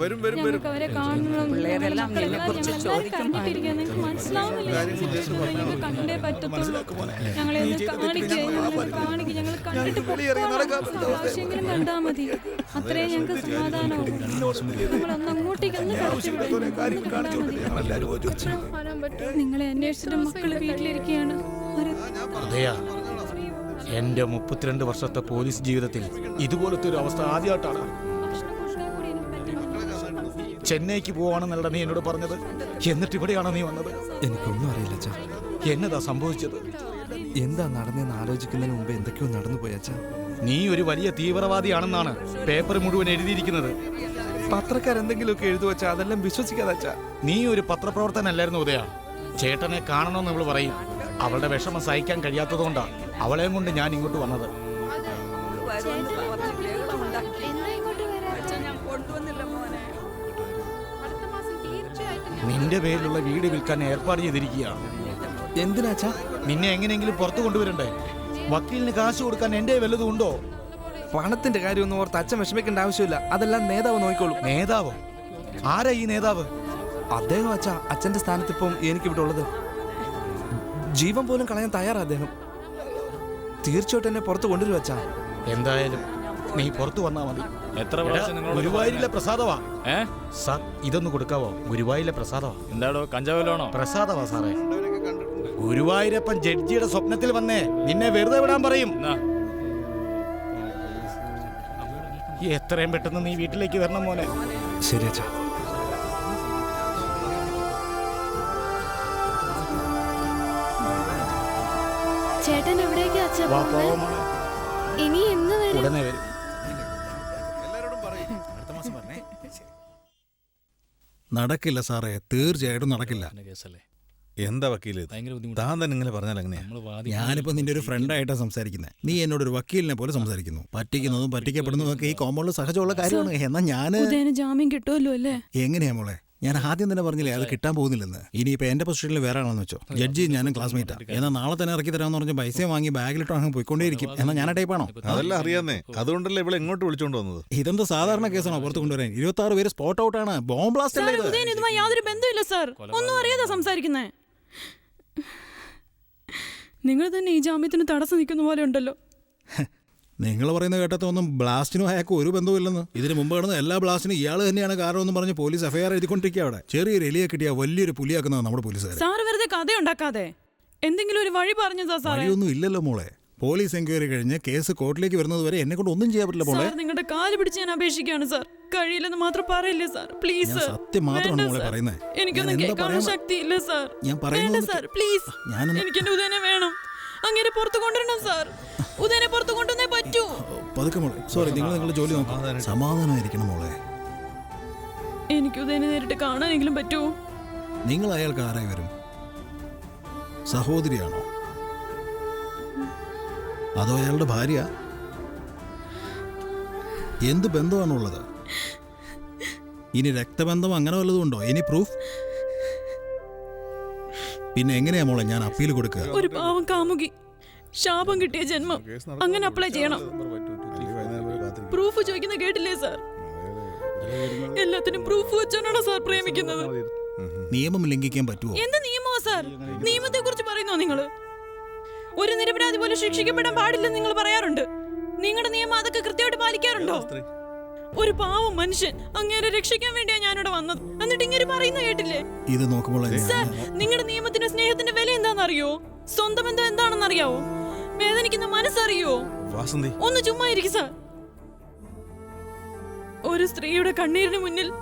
വരും വരും നിങ്ങളെ അന്വേഷിച്ചിട്ട് മക്കൾ വീട്ടിലിരിക്കുകയാണ്. എന്റെ മുപ്പത്തിരണ്ട് വർഷത്തെ പോലീസ് ജീവിതത്തിൽ ഇതുപോലത്തെ ഒരു അവസ്ഥ ആദ്യമായിട്ടാണ്. ചെന്നൈക്ക് പോവാണെന്നല്ല നീ എന്നോട് പറഞ്ഞത്. എന്നിട്ട് ഇവിടെയാണോ നീ വന്നത്? എനിക്കൊന്നും അറിയില്ല അച്ഛാ. എന്നതാ സംഭവിച്ചത്? എന്താ നടന്നെന്ന് ആലോചിക്കുന്നതിന് മുമ്പ് എന്തൊക്കെയോ നടന്നു പോയി അച്ഛാ. നീ ഒരു വലിയ തീവ്രവാദിയാണെന്നാണ് പേപ്പർ മുഴുവൻ എഴുതിയിരിക്കുന്നത്. പത്രക്കാരെന്തെങ്കിലുമൊക്കെ എഴുതു വെച്ചാ അതെല്ലാം വിശ്വസിക്കാതെ അച്ഛാ. നീ ഒരു പത്രപ്രവർത്തനല്ലായിരുന്നു ഉദയ. ചേട്ടനെ കാണണമെന്ന് നമ്മൾ പറയും. അവളുടെ വിഷമം സഹിക്കാൻ കഴിയാത്തതുകൊണ്ടാണ് അവളെയും കൊണ്ട് ഞാൻ ഇങ്ങോട്ട് വന്നത്. നിന്റെ പേരിലുള്ള വീട് വിൽക്കാൻ ഏർപ്പാട് ചെയ്തിരിക്കുക എന്തിനാച്ചാ നിന്നെ എങ്ങനെയെങ്കിലും പുറത്തു കൊണ്ടുവരണ്ടേ? വക്കീലിന് കാശ് കൊടുക്കാൻ എന്റെ വല്ലതും ഉണ്ടോ? പണത്തിന്റെ കാര്യമൊന്നും ഓർത്ത് അച്ഛൻ വിഷമിക്കേണ്ട ആവശ്യമില്ല. അതെല്ലാം നേതാവ് നോക്കിക്കോളൂ. നേതാവോ? ആരാ ഈ നേതാവ്? അദ്ദേഹം അച്ഛാ അച്ഛന്റെ സ്ഥാനത്ത് ഇപ്പം എനിക്കിവിടെ ഉള്ളത്. ജീവൻ പോലും കളയാൻ തയ്യാറാ അദ്ദേഹം. തീർച്ചയായിട്ടും എന്നെ പുറത്ത് കൊണ്ടുവരും അച്ഛാ. എന്തായാലും നീ പുറത്തു വന്നാ മതി. എത്ര എടാ, പ്രാവശ്യം നിങ്ങളോട് ഗുരുവായൂരിലെ പ്രസാദവാ. ഏ? സാർ ഇതൊന്ന് കൊടുക്കാവോ? ഗുരുവായൂരിലെ പ്രസാദവാ. എന്താടോ കഞ്ചാവിലാണോ പ്രസാദവാ സാറേ. ഗുരുവായൂരപ്പൻ ജഡ്ജിയുടെ സ്വപ്നത്തിൽ വന്നേ. നിന്നെ വെറുതെ വിടാൻ പറയും. എത്രയും പെട്ടെന്ന് നീ വീട്ടിലേക്ക് വരണം മോനെ. ശരി അച്ഛാ. ചേട്ടൻ എവിടേക്കാ അച്ഛാ വാ ഇനി എന്ന് വരും? ഉടനെ വരും. നടക്കില്ല സാറേ. തീർച്ചയായിട്ടും നടക്കില്ല. കേസല്ലേ? എന്താ വക്കീൽ ഇത്? ഭയങ്കര ബുദ്ധിമുട്ട്. താൻ തന്നെ ഇങ്ങനെ പറഞ്ഞാൽ എങ്ങനെയാ? വാദി ഞാനിപ്പോ നിന്റെ ഒരു ഫ്രണ്ടായിട്ടാ സംസാരിക്കുന്നത് നീ എന്നോട് ഒരു വക്കീലിനെ പോലെ സംസാരിക്കുന്നു. പറ്റിക്കുന്നതും പറ്റിക്കപ്പെടുന്നതും ഒക്കെ ഈ കോമ്പൗണ്ടിൽ സഹജമുള്ള കാര്യമാണ്. എന്നാ ഞാൻ ഉദയന് ജാമ്യം കിട്ടുമല്ലോ അല്ലേ? എങ്ങനെയാ മോളെ? ഞാൻ ആദ്യം തന്നെ പറഞ്ഞില്ലേ അത് കിട്ടാൻ പോകുന്നില്ലെന്ന്. ഇനിയിപ്പോൾ എന്റെ പൊസിഷനിൽ വേറെ ആണെന്ന് വെച്ചോ. ജഡ്ജി ഞാനും ക്ലാസ്മേറ്റാണ് എന്നാൽ നാളെ തന്നെ ഇറക്കി തരാമെന്ന് പറഞ്ഞ് പൈസ വാങ്ങി ബാഗിലിട്ടോ അങ്ങ് പോയിക്കൊണ്ടേയിരിക്കും. എന്നാൽ ഞാൻ ആ ടൈപ്പാണോ അതെല്ലാം അറിയാന്നേ. അതുകൊണ്ടല്ലേ ഇവിടെ എങ്ങോട്ട് വിളിച്ചോണ്ട് വന്നത്? ഇതെന്താ സാധാരണ കേസാണോ പുറത്ത് കൊണ്ടുവരാൻ? ഇരുപത്തി ആറ് പേര് സ്പോട്ട് ഔട്ട് ആണ്. ബോംബ് ബ്ലാസ്റ്റ് അല്ലേ ഇത്? ഇതുമായി യാതൊരു ബന്ധമില്ല സാർ. ഒന്നും അറിയാതെ സംസാരിക്കുന്നേ. നിങ്ങൾ തന്നെ ഈ ജാമ്യത്തിന് തടസ്സം നിൽക്കുന്ന പോലെ ഉണ്ടല്ലോ. നിങ്ങൾ പറയുന്ന കേട്ടതൊന്നും ബ്ലാസ്റ്റിനും ഹാക്കും ഒരു ബന്ധവുമില്ലെന്ന് ഇതിന് മുമ്പ് കിടന്ന എല്ലാ ബ്ലാസ്റ്റിനും ഇയാൾ തന്നെയാണ് കാരണം എന്ന് പറഞ്ഞ് പോലീസ് എഫ്ഐആർ എഴുതിക്കൊണ്ടിരിക്കുക അവിടെ. ചെറിയൊരു എലിയെ കിട്ടിയ വലിയൊരു പുലിയാക്കുന്നതാണ് നമ്മുടെ പോലീസുകാർ സാർ വെറുതെ കഥ ഉണ്ടാക്കാതെ എന്തെങ്കിലും ഒരു വഴി പറഞ്ഞു സാറേ? വഴിയൊന്നും ഇല്ലല്ലോ മോളെ. പോലീസ് എൻക്വയറി കഴിഞ്ഞ് കേസ് കോർട്ടിലേക്ക് വരുന്നത് വരെ എന്നെ കൊണ്ട് ഒന്നും ചെയ്യാൻ പറ്റില്ല മോളെ. സാർ നിങ്ങളുടെ കാൽ പിടിച്ച് ഞാൻ അപേക്ഷിക്കുകയാണ് സാർ. കഴിയില്ലെന്ന് മാത്രം പറയില്ലേ സാർ? പ്ലീസ് സത്യം മാത്രമാണ് മോളെ പറയുന്നത് എനിക്കൊന്നും കേൾക്കാനുള്ള ശക്തിയില്ല സാർ. ഞാൻ പറയുന്നത് സാർ പ്ലീസ്. ഞാൻ എനിക്ക് എന്റെ ഉദയനെ വേണം. അങ്ങനെ പുറത്തു കൊണ്ടുവരണം സാർ ഉദയനെ പുറത്തു കൊണ്ടുവന്നേ പറ്റൂ. പതുക്കെ മോളെ. സോറി നിങ്ങൾ നിങ്ങളുടെ ജോലി നോക്കാം. സമാധാനമായിരിക്കണം മോളെ. എനിക്ക് ഉദയനെ നേരിട്ട് കാണാനെങ്കിലും പറ്റൂ. നിങ്ങൾ അയാൾക്ക് ആരായി വരും? സഹോദരിയാണോ? അതോ അയാളുടെ ഭാര്യ? എന്ത് ബന്ധമാണുള്ളത്? ഇനി രക്തബന്ധം അങ്ങനെ വല്ലതും ഉണ്ടോ? ഇനി പ്രൂഫ് പിന്നെ എങ്ങനെയാ മോളെ ഞാൻ അപ്പീൽ കൊടുക്കുക? ഒരു പാവം കാമുകി. ശാപം കിട്ടിയ ജന്മം. അങ്ങനെ അപ്ലൈ ചെയ്യണം. പ്രൂഫ് ചോദിക്കുന്ന കേട്ടില്ലേ സാർ എല്ലാത്തിനും പ്രൂഫ് വെച്ചോണ്ടാണോ സാർ പ്രേമിക്കുന്നത്. നിയമം ലംഘിക്കാൻ പറ്റുമോ എന്ത് നിയമമാ സാർ നിയമത്തെ കുറിച്ച് പറയുന്നോ നിങ്ങൾ? ഒരു നിരപരാധി പോലും ശിക്ഷിക്കപ്പെടാൻ പാടില്ലെന്ന് നിങ്ങൾ പറയാറുണ്ട്. നിങ്ങളുടെ നിയമം അതൊക്കെ കൃത്യമായിട്ട് പാലിക്കാറുണ്ടോ? ഒരു പാവം മനുഷ്യൻ അങ്ങേരെ രക്ഷിക്കാൻ വേണ്ടിയാ ഞാനിവിടെ വന്നത്. എന്നിട്ട് ഇങ്ങനെ പറയുന്ന കേട്ടില്ലേ? ഇത് നോക്കുമ്പോൾ സാർ നിങ്ങളുടെ നിയമത്തിന്റെ സ്നേഹത്തിന്റെ വില എന്താണെന്നറിയോ? സ്വന്തം ബന്ധം എന്താണെന്നറിയാവോ? വേദനിക്കുന്ന മനസ്സറിയോ? വാസന്തി. ഒന്ന് ചുമ്മാ ഇരിക്കും സാർ. ഒരു സ്ത്രീയുടെ കണ്ണീരിന് മുന്നിൽ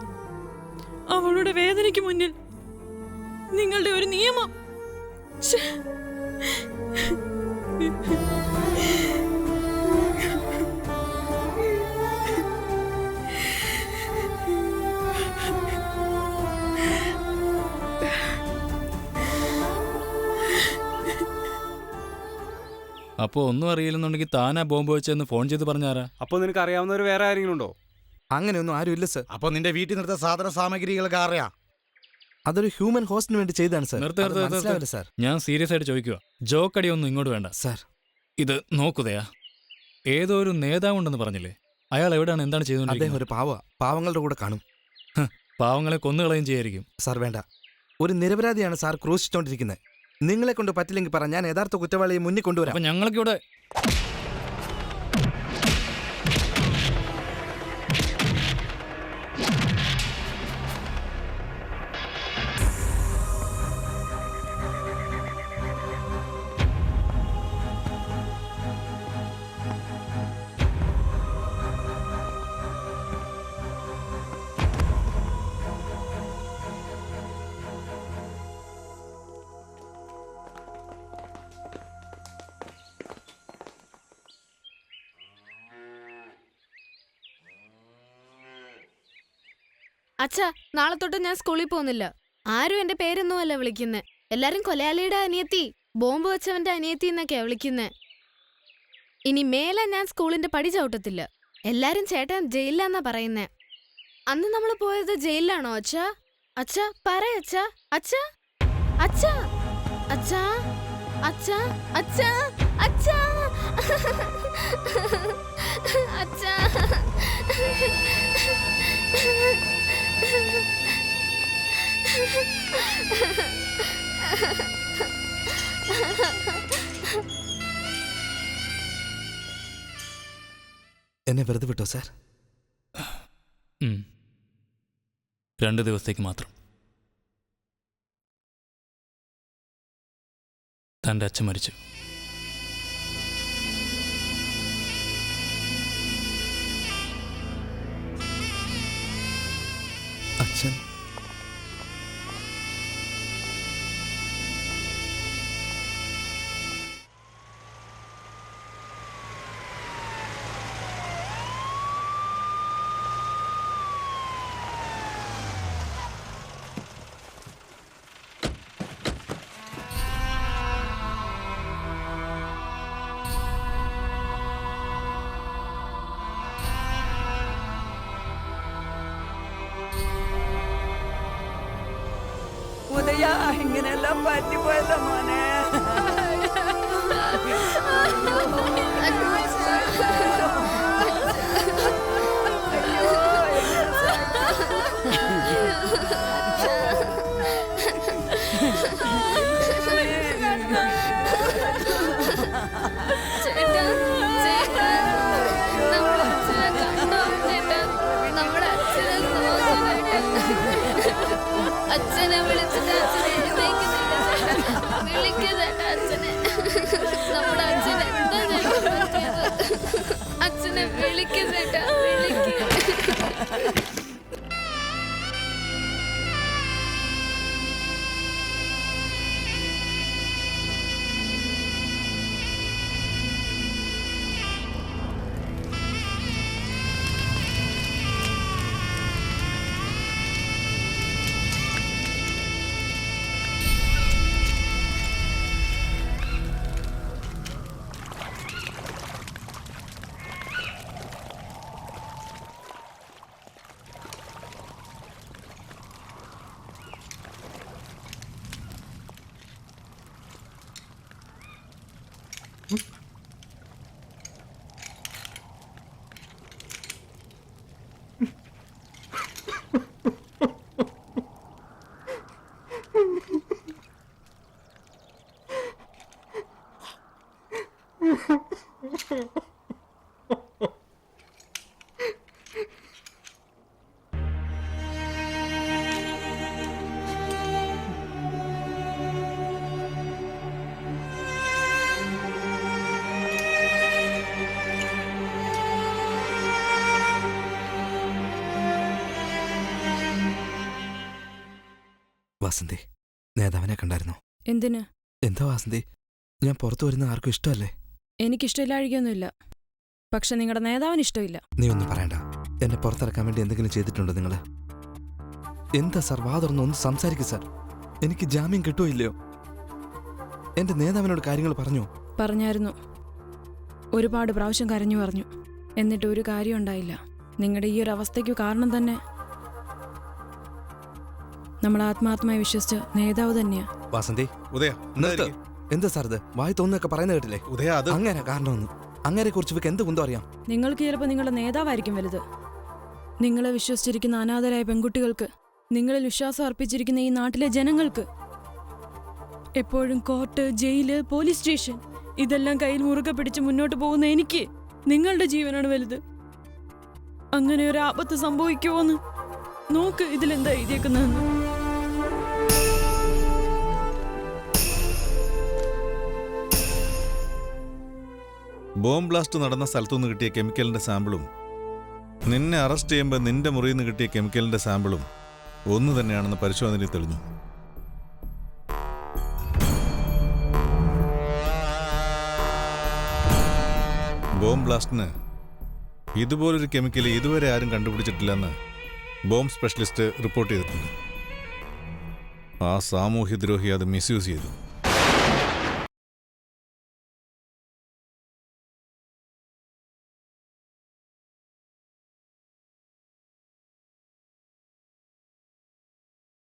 അവളുടെ വേദനയ്ക്ക് മുന്നിൽ നിങ്ങളുടെ ഒരു നിയമം. അപ്പൊ ഒന്നും അറിയില്ലെന്നുണ്ടെങ്കിൽ താനാ ബോംബ് വെച്ചെന്ന് ഫോൺ ചെയ്ത് പറഞ്ഞാരാ? അപ്പൊ നിനക്ക് അറിയാവുന്നവർ വേറെ ആരെങ്കിലും ഉണ്ടോ അങ്ങനെയൊന്നും ആരും ഇല്ല സർ. അപ്പൊ നിന്റെ വീട്ടിൽ നിർത്ത സാധന സാമഗ്രികളൊക്കെ അറിയാം. അതൊരു ഹ്യൂമൻ ഹോസ്റ്റിന് വേണ്ടി ചെയ്താണ് സർ. നിർത്ത് നിർത്ത് നിർത്ത് മനസ്സിലാവില്ല സാർ. ഞാൻ സീരിയസ് ആയിട്ട് ചോദിക്കുക ജോക്കടിയൊന്നും ഇങ്ങോട്ട് വേണ്ട. സാർ. ഇത് നോക്കുതയാ. ഏതോ ഒരു നേതാവുണ്ടെന്ന് പറഞ്ഞില്ലേ? അയാൾ എവിടെയാണ്? എന്താണ് അദ്ദേഹം ചെയ്തുകൊണ്ടിരിക്കുന്നത് ഒരു പാവ. പാവങ്ങളുടെ കൂടെ കാണും. പാവങ്ങളെ കൊന്നുകളയും ചെയ്യായിരിക്കും. സാർ വേണ്ട. ഒരു നിരപരാധിയാണ് സാർ ക്രൂശിച്ചോണ്ടിരിക്കുന്നത് നിങ്ങളെ കൊണ്ട് പറ്റില്ലെങ്കിൽ പറ ഞാൻ യഥാർത്ഥ കുറ്റവാളിയെ മുന്നിൽ കൊണ്ടുവരാം. ഞങ്ങൾക്കിവിടെ അച്ഛാ നാളെ തൊട്ട് ഞാൻ സ്കൂളിൽ പോകുന്നില്ല. ആരും എന്റെ പേരൊന്നും അല്ല വിളിക്കുന്നെ. എല്ലാരും കൊലയാളിയുടെ അനിയത്തി ബോംബ് വെച്ചവന്റെ അനിയത്തി എന്നൊക്കെയാ വിളിക്കുന്നെ. ഇനി മേലെ ഞാൻ സ്കൂളിന്റെ പടി ചവിട്ടത്തില്ല. എല്ലാരും ചേട്ടൻ ജയിലിലാന്നാ പറയുന്നേ. അന്ന് നമ്മൾ പോയത് ജയിലിലാണോ അച്ഛാ? അച്ഛാ പറയച്ഛാ അച്ഛാ. അച്ഛാ അച്ഛാ അച്ഛാ അച്ഛാ അച്ഛാ അച്ഛാ. എന്നെ വെറുതെ വിട്ടോ സാർ ഉം. രണ്ട് ദിവസത്തേക്ക് മാത്രം തന്റെ അച്ഛൻ മരിച്ചു ഉദയ ഇങ്ങനെയെല്ലാം പറ്റിപ്പോയല്ലോ മോനെ. Mm-hmm. വാസന്തി നേതാവിനെ കണ്ടായിരുന്നോ? എന്തിന്? എന്താ വാസന്തി ഞാൻ പുറത്തു വരുന്ന ആർക്കും ഇഷ്ടമല്ലേ? എനിക്കിഷ്ടമില്ലാഴികയൊന്നുമില്ല. പക്ഷെ നിങ്ങളുടെ നേതാവിന് ഇഷ്ടമില്ല. നീ ഒന്നും പറയണ്ട. എന്നെ പുറത്തിറക്കാൻ വേണ്ടി എന്തെങ്കിലും ചെയ്തിട്ടുണ്ടോ നിങ്ങൾ എന്താ സാർ വാതുറന്ന് ഒന്ന് സംസാരിക്കും സാർ. എനിക്ക് ജാമ്യം കിട്ടുമോ ഇല്ലയോ? എന്റെ നേതാവിനോട് കാര്യങ്ങൾ പറഞ്ഞു? പറഞ്ഞായിരുന്നു. ഒരുപാട് പ്രാവശ്യം കരഞ്ഞു പറഞ്ഞു. എന്നിട്ട് ഒരു കാര്യം ഉണ്ടായില്ല നിങ്ങളുടെ ഈ ഒരു അവസ്ഥയ്ക്ക് കാരണം തന്നെ നമ്മൾ ആത്മാർത്ഥമായി വിശ്വസിച്ച നേതാവ് തന്നെയാ. വാസന്തി ഉദയ നിർത്ത്. എന്താ സാർ ഇത്? വായി തോന്നുന്നൊക്കെ പറയുന്ന കേട്ടില്ലേ? ഉദയ അത് അങ്ങനെ കാരണമൊന്നും. അങ്ങനെ കുറിച്ച് ഇവക്ക് എന്ത് കുന്തം അറിയാം? നിങ്ങൾക്ക് ചിലപ്പോൾ നിങ്ങളുടെ നേതാവായിരിക്കും വലുത്. നിങ്ങളെ വിശ്വസിച്ചിരിക്കുന്ന അനാഥരായ പെൺകുട്ടികൾക്ക് നിങ്ങളിൽ വിശ്വാസം അർപ്പിച്ചിരിക്കുന്ന ഈ നാട്ടിലെ ജനങ്ങൾക്ക് എപ്പോഴും കോർട്ട് ജയിൽ പോലീസ് സ്റ്റേഷൻ ഇതെല്ലാം കയ്യിൽ മുറുകെ പിടിച്ച് മുന്നോട്ട് പോകുന്ന എനിക്ക് നിങ്ങളുടെ ജീവനാണ് വലുത്. അങ്ങനെ ഒരു ആപത്ത് സംഭവിക്കുമോന്ന് നോക്ക് ഇതിലെന്താ എഴുതിയേക്കുന്നതെന്ന്. ബോംബ് ബ്ലാസ്റ്റ് നടന്ന സ്ഥലത്തുനിന്ന് കിട്ടിയ കെമിക്കലിന്റെ സാമ്പിളും നിന്നെ അറസ്റ്റ് ചെയ്യുമ്പോൾ നിന്റെ മുറിയിൽ നിന്ന് കിട്ടിയ കെമിക്കലിന്റെ സാമ്പിളും ഒന്ന് തന്നെയാണെന്ന് പരിശോധനയിൽ തെളിഞ്ഞു. ബോംബ് ബ്ലാസ്റ്റിന് ഇതുപോലൊരു കെമിക്കൽ ഇതുവരെ ആരും കണ്ടുപിടിച്ചിട്ടില്ലെന്ന് ബോംബ് സ്പെഷ്യലിസ്റ്റ് റിപ്പോർട്ട് ചെയ്തിട്ടുണ്ട്. ആ സാമൂഹ്യദ്രോഹി അത് മിസ്യൂസ് ചെയ്തു.